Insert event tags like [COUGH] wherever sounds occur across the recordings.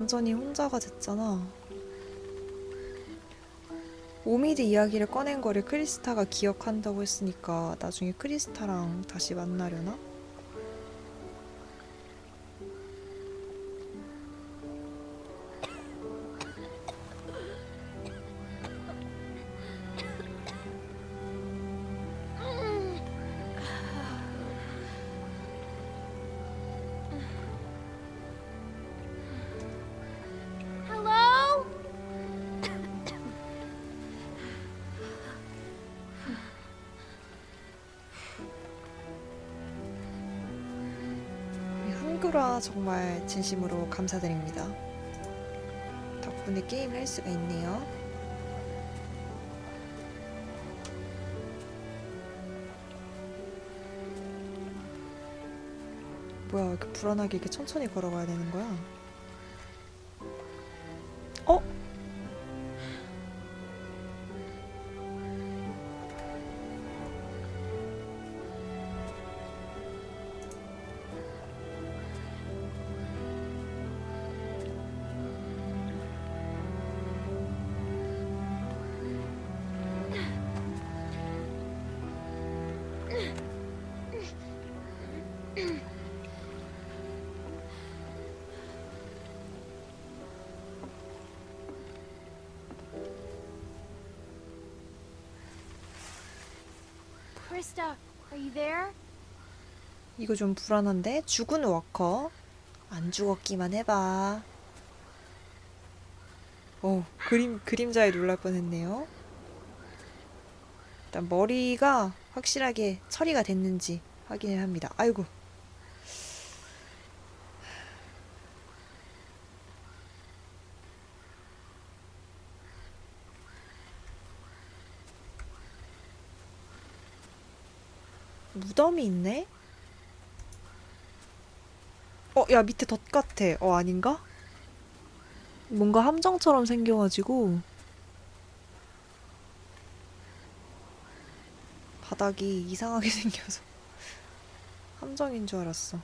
완전히 혼자가 됐잖아. 오미드 이야기를 꺼낸 거를 크리스타가 기억한다고 했으니까 나중에 크리스타랑 다시 만나려나? 한글화 정말 진심으로 감사드립니다. 덕분에 게임을 할 수가 있네요. 뭐야, 이렇게 불안하게 이렇게 천천히 걸어가야 되는 거야? Krista, are you there? 이거 좀 불안한데? 죽은 워커. 안 죽었기만 해봐. 어, 그림, 그림자에 놀랄 뻔했네요. 일단 머리가 확실하게 처리가 됐는지 확인을 합니다. 아이고. 무덤이 있네? 어, 야, 밑에 덧 같아. 어, 아닌가? 뭔가 함정처럼 생겨가지고 바닥이 이상하게 [LAUGHS] 생겨서 함정인 줄 알았어.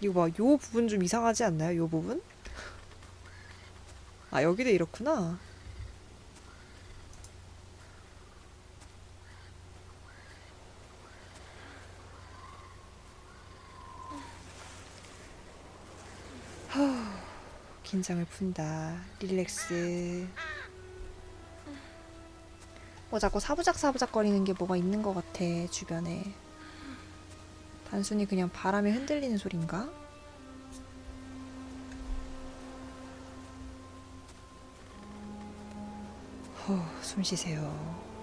이거 봐, 요 부분 좀 이상하지 않나요? 요 부분? 아, 여기도 이렇구나. 긴장을 푼다. 릴렉스. 뭐 자꾸 사부작사부작 거리는 게 뭐가 있는 것 같아, 주변에. 단순히 그냥 바람에 흔들리는 소린가? 후, 숨 쉬세요.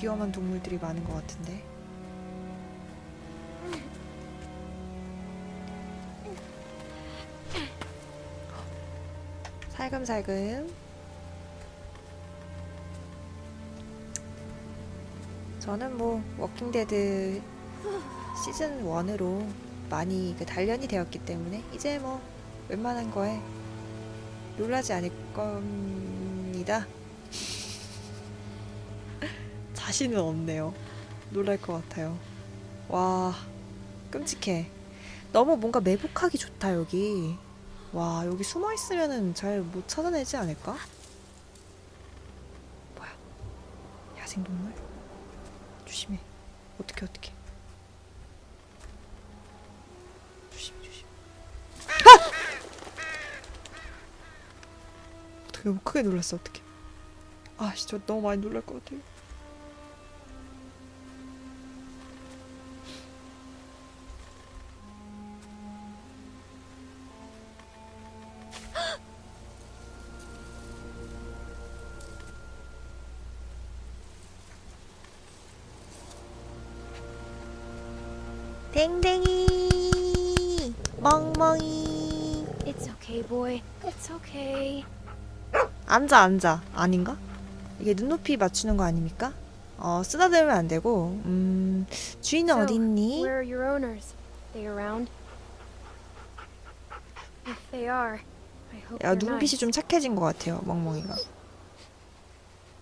위험한 동물들이 많은 것 같은데. 살금살금. 저는 뭐 워킹데드 시즌 1으로 많이 그 단련이 되었기 때문에 이제 뭐 웬만한 거에 놀라지 않을 겁니다. 자신은 없네요. 놀랄 것 같아요. 와, 끔찍해. 너무 뭔가 매복하기 좋다, 여기. 와, 여기 숨어 있으면은 잘 못 찾아내지 않을까? 뭐야? 야생동물? 조심해. 어떻게 어떻게? 조심 조심. 아! 어떻게 너무 크게 놀랐어 어떻게? 아, 진짜 너무 많이 놀랄 것 같아요. Boy. It's okay. 앉아 앉아 아닌가? 이게 눈높이 맞추는 거 아닙니까? 어 쓰다듬으면 안 되고 음 주인은 어디 있니? Where are your owners? They around? If they are, I hope 야 they're 눈빛이 nice. 좀 착해진 것 같아요 멍멍이가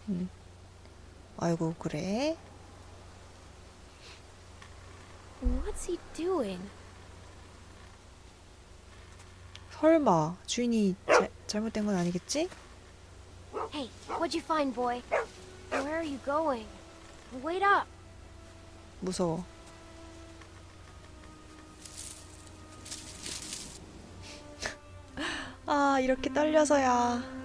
음. 아이고 그래? What's he doing? 설마 주인이 자, 잘못된 건 아니겠지? Hey, what'd you find, boy? Where are you going? Wait up. 무서워. 아 이렇게 떨려서야.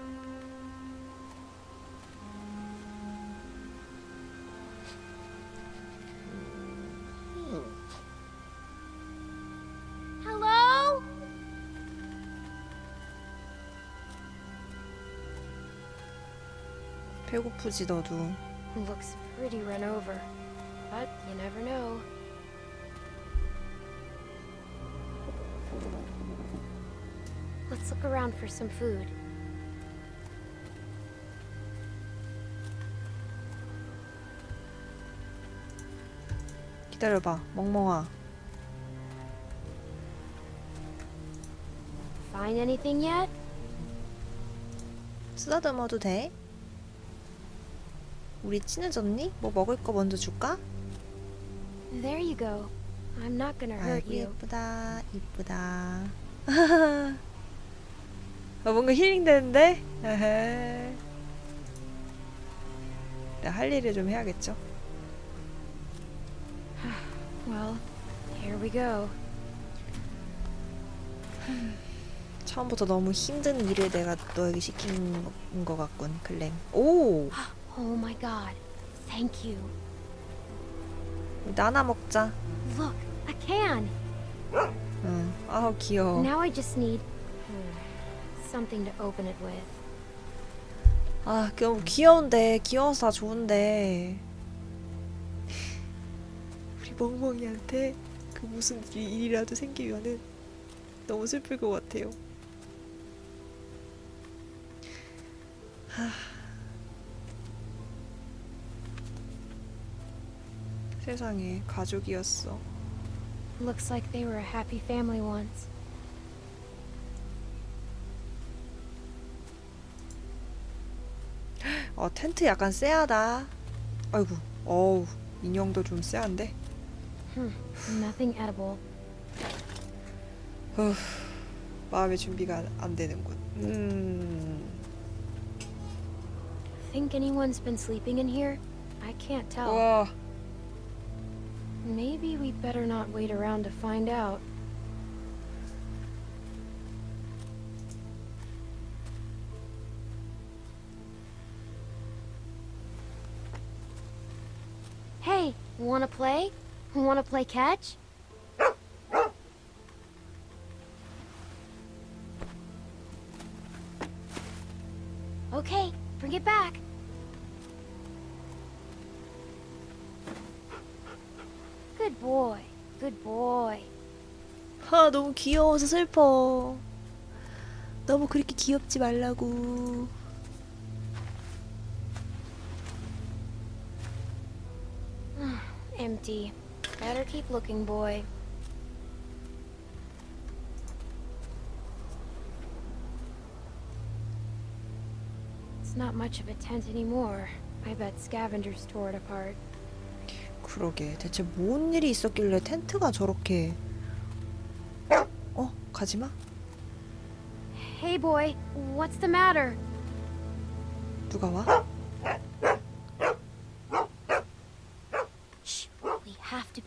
배고프지 너도. Looks pretty run over, but you never know. Let's look around for some food. 기다려봐, 멍멍아. Find anything yet? 쓰다듬어도 돼? 우리 친해졌니? 뭐 먹을 거 먼저 줄까? There you go. I'm not gonna hurt 아이고 you. 예쁘다, 이쁘다. [LAUGHS] 아, 뭔가 힐링 되는데? 에헤. 내가 할 일을 좀 해야겠죠. [SIGHS] Well, here we go. [SIGHS] 처음부터 너무 힘든 일을 내가 너에게 시킨 것 같군, 클램. 오! [GASPS] [GASPS] Oh my god. Thank you. 나나 먹자. Look, a can. 응. 아우 귀여워. Now I just need hmm, something to open it with. 아, 너무 귀여운데 귀여워서 다 좋은데 우리 멍멍이한테 그 무슨 일- 일이라도 생기면은 너무 슬플 것 같아요. 하... 세상에 가족이었어. Looks like they were a happy family once. 어 텐트 약간 쎄하다. 아이고, 어우 인형도 좀 쎄한데. Hmm, nothing edible. 마음의 준비가 안- 안 되는군. 음. Think anyone's been sleeping in here? I can't tell. 와. Maybe we'd better not wait around to find out. Hey, wanna play? Wanna play catch? Okay, bring it back. Good boy. 아, 너무 귀여워서 슬퍼. 너무 그렇게 귀엽지 말라고. [SIGHS] Empty. Better keep looking, boy. It's not much of a tent anymore. I bet scavengers tore it apart. 그러게. 대체 뭔 일이 있었길래 텐트가 저렇게. 어? 가지마? Hey, boy, what's the matter? 누가 와?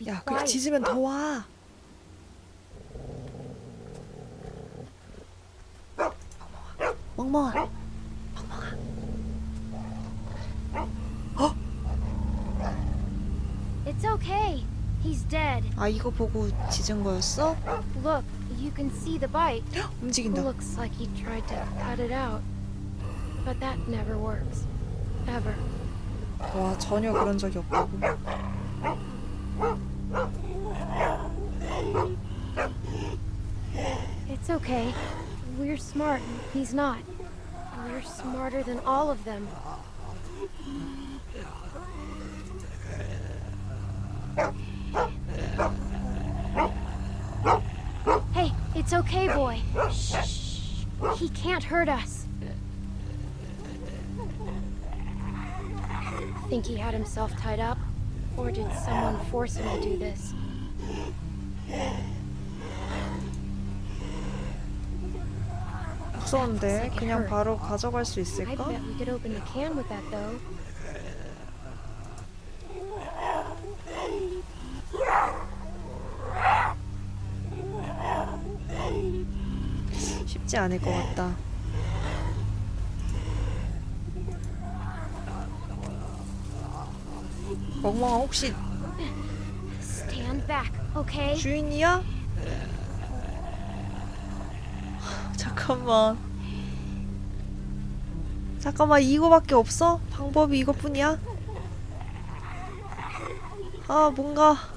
야, 그렇게. 짖으면 더 와. 멍멍아. 멍멍아. 아, 이거 보고 짖은 거였어? Look, you can see the bite. [GASPS] 움직인다. Looks like he tried to cut it out. But that never works. Ever. 와, 전혀 그런 적이 없다고. It's okay. We're smart. He's not. We're smarter than all of them. okay, boy. Shh. He can't hurt us. think he had himself tied up? Or did someone force him to do this? 무서운데 그냥 바로 가져갈 수 I 있을까? bet we could open the can with that though. 쉽지 않을 것 같다. 멍멍아 혹시 Stand back, okay? 주인이야? 잠깐만. 잠깐만 이거밖에 없어? 방법이 이것뿐이야? 아 뭔가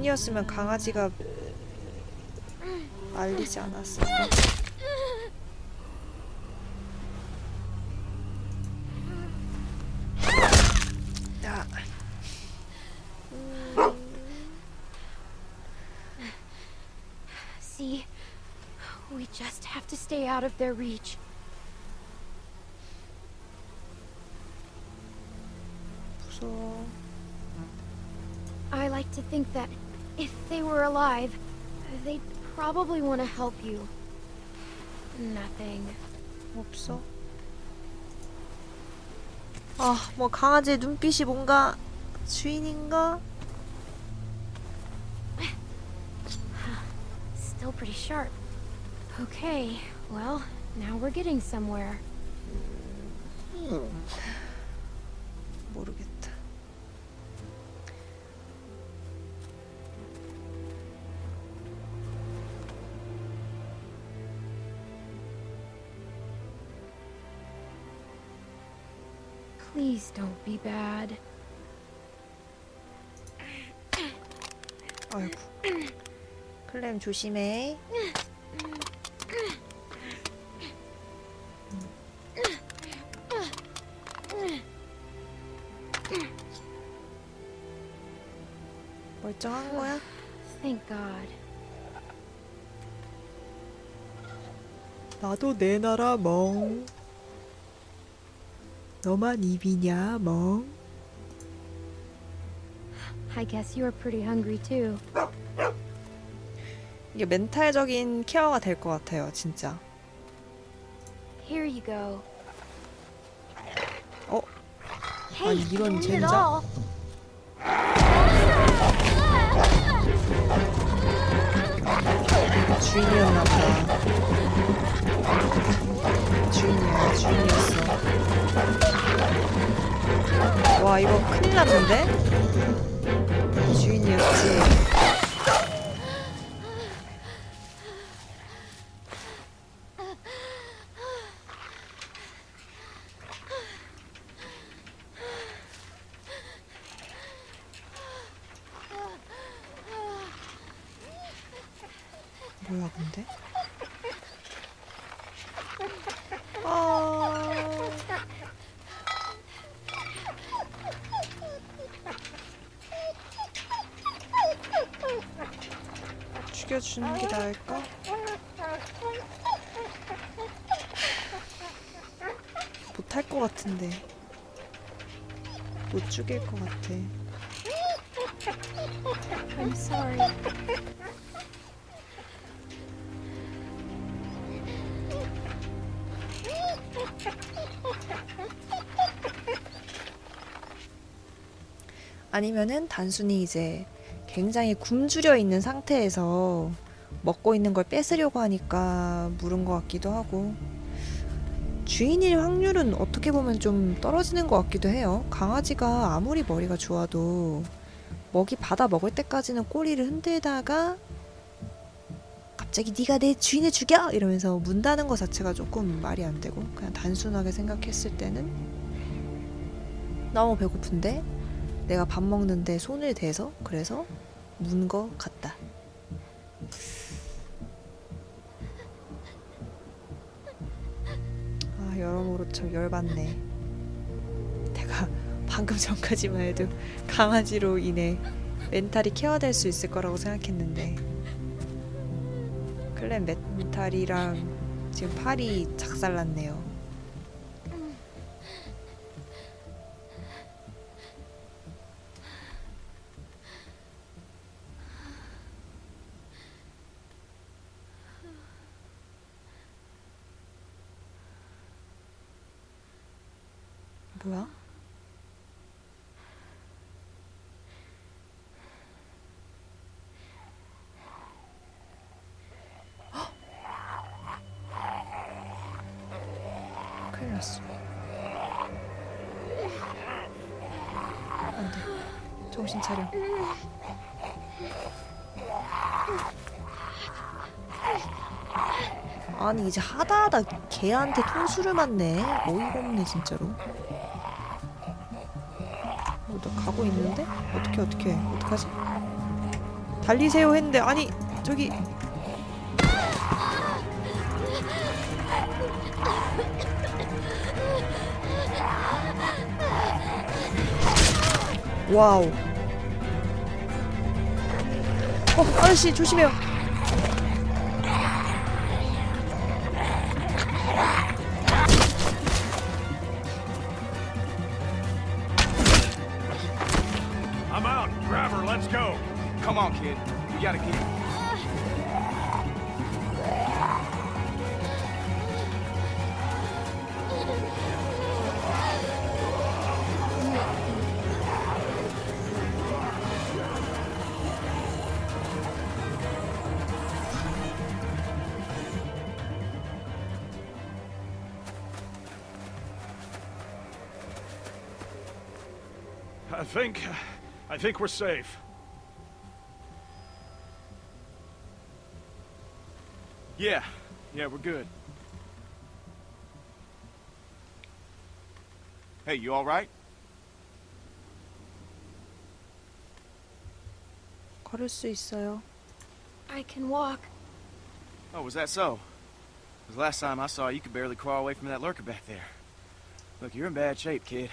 만약에 주인이었으면 강아지가 말리지 않았을까? their reach. were alive, they'd probably want to help you. Nothing. 없어. 아, 뭐 강아지의 눈빛이 뭔가 주인인가? Still pretty sharp. Okay, well, now we're getting somewhere. [SIGHS] 모르겠 Please don't be bad. 아이고. 클램 조심해. 멀쩡한 거야? Thank God. 나도 내 나라 멍. 너만 입이냐 멍. I guess you're pretty hungry too. 이게 멘탈적인 케어가 될 것 같아요, 진짜. Here you go. 어? Hey, 아니, 이런 you eat it 젠장? all. 주인이었나 보다. 와, 이거 큰일 났는데? 주인이었지. 뭐야, 근데? 아. 죽여주는 게 나을까? 못할 것 같은데. 못 죽일 것 같아. I'm sorry. 아니면은 단순히 이제 굉장히 굶주려 있는 상태에서 먹고 있는 걸 뺏으려고 하니까 물은 것 같기도 하고 주인일 확률은 어떻게 보면 좀 떨어지는 것 같기도 해요. 강아지가 아무리 머리가 좋아도 먹이 받아 먹을 때까지는 꼬리를 흔들다가 갑자기 네가 내 주인을 죽여 이러면서 문다는 것 자체가 조금 말이 안 되고 그냥 단순하게 생각했을 때는 너무 배고픈데 내가 밥 먹는데 손을 대서 그래서 문 거 같다. 아 여러모로 참 열받네. 내가 방금 전까지만 해도 강아지로 인해 멘탈이 케어될 수 있을 거라고 생각했는데 클랜 멘탈이랑 지금 팔이 작살났네요. 뭐야? 헉! 큰일 났어. 안 돼. 정신 차려. 아니 이제 하다 하다 걔한테 통수를 맞네. 어이가 없네 진짜로. 가고 있는데? 어떻게 어떻게 어떡하지? 달리세요 했는데 아니 저기 와우 어 아저씨 조심해요 Come on, kid. We gotta get. I think. I think we're safe. Yeah, yeah, we're good. Hey, you all right? 걸을 수 있어요 I can walk. Oh, was that so? 'Cause last time I saw you, you could barely crawl away from that lurker back there. Look, you're in bad shape, kid.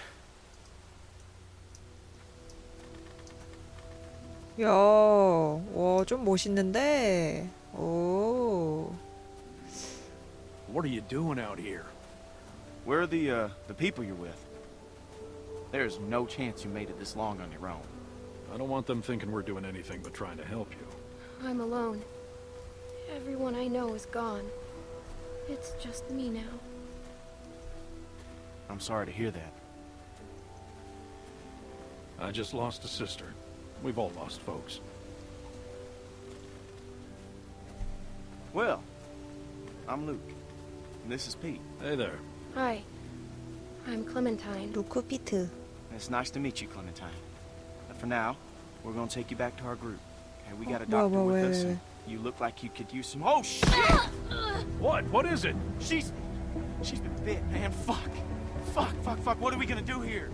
야, 와, 좀 멋있는데. 오. What are you doing out here? Where are the uh, the people you're with? There's no chance you made it this long on your own. I don't want them thinking we're doing anything but trying to help you. I'm alone. Everyone I know is gone. It's just me now. I'm sorry to hear that. I just lost a sister. We've all lost folks. Well, I'm Luke. And this is Pete. Hey there. Hi. I'm Clementine. 루크 피트. It's nice to meet you, Clementine. But for now, we're gonna take you back to our group. Okay, we got a Whoa, doctor whoa, with wait, us. wait, and You look like you could use some. Oh shit! What? What is it? She's she's been bit, man. Fuck, fuck, fuck, fuck. What are we gonna do here?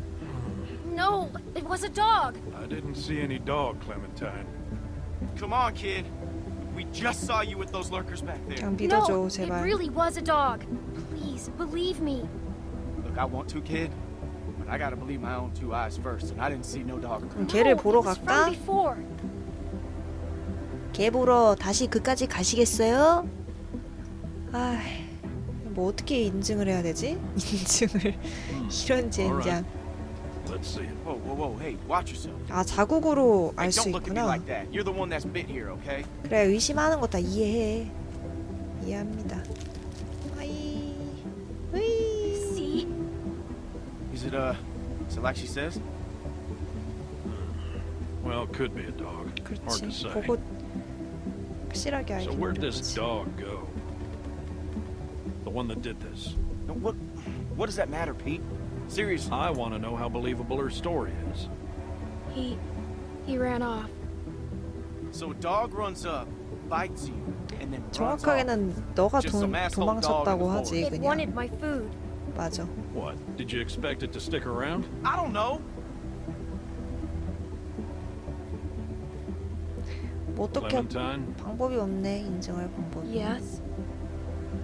No, it was a dog. I didn't see any dog, Clementine. Come on, kid. We just saw you with those lurkers back there. 그냥 믿어줘, no, 제발. it really was a dog. Please, believe me. Look, I want to, kid, but I gotta believe my own two eyes first, and I didn't see no dog. 그럼 걔를 no, 보러 it was 갈까? from before. 걔 보러 다시 그까지 가시겠어요? 아, 뭐 어떻게 인증을 해야 되지? 인증을 이런 젠장. Let's see it. Whoa, whoa, whoa! Hey, watch yourself. 아 자국으로 Hey, 알 수 don't look at me 있구나. like that. You're the one that's bit here, okay? 그래 의심하는 거 다 이해해. 이해합니다. 아이, 으이. See? Is it uh, is it like she says? Well, it could be a dog. Hard to 그렇지. say. 보고 확실하게 So 알겠는 where'd this 거지. dog go? The one that did this. No, What, what does that matter, Pete? Seriously. I want to know how believable her story is. He. he ran off. So a dog runs up, bites you, and then runs off. 정확하게는 너가 Just 도, some asshole dog in 도망쳤다고 the 하지 It 그냥. wanted my food. 맞아. What? Did you expect it to stick around? I don't know. 뭐 어떻게 Clementine, 방법이 없네 인정할 방법이. Yes?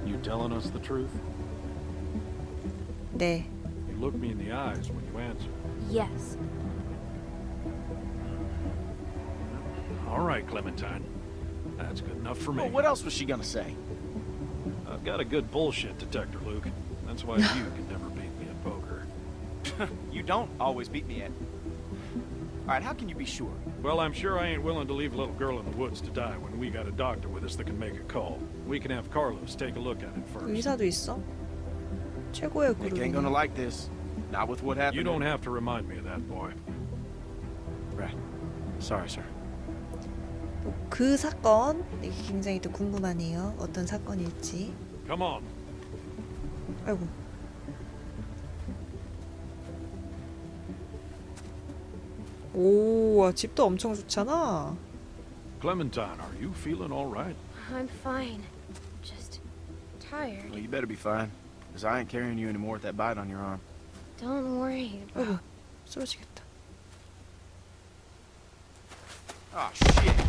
you telling us the truth? 네. You look me in the eyes when you answer. Yes. All right, Clementine. That's good enough for me. Well, what else was she gonna say? I've got a good bullshit detector, Luke. That's why you can never beat me at poker. [LAUGHS] You don't always beat me at. All right, how can you be sure? Well, I'm sure I ain't willing to leave a little girl in the woods to die when we got a doctor with us that can make a call. We can have Carlos take a look at it first. 의사도 있어? 최고의 Nick 그룹이네. ain't gonna like this. Not with what happened. You don't have to remind me of that, boy. Right. Sorry, sir. 그 사건 이게 굉장히 또 궁금하네요. 어떤 사건일지. Come on. 아이고. 오, 와, 집도 엄청 좋잖아. Clementine, are you feeling all right? I'm fine. Just tired. Well, you better be fine, Because I ain't carrying you anymore with that bite on your arm. Don't worry. Oh, [GASPS] so what's good? Ah, shit!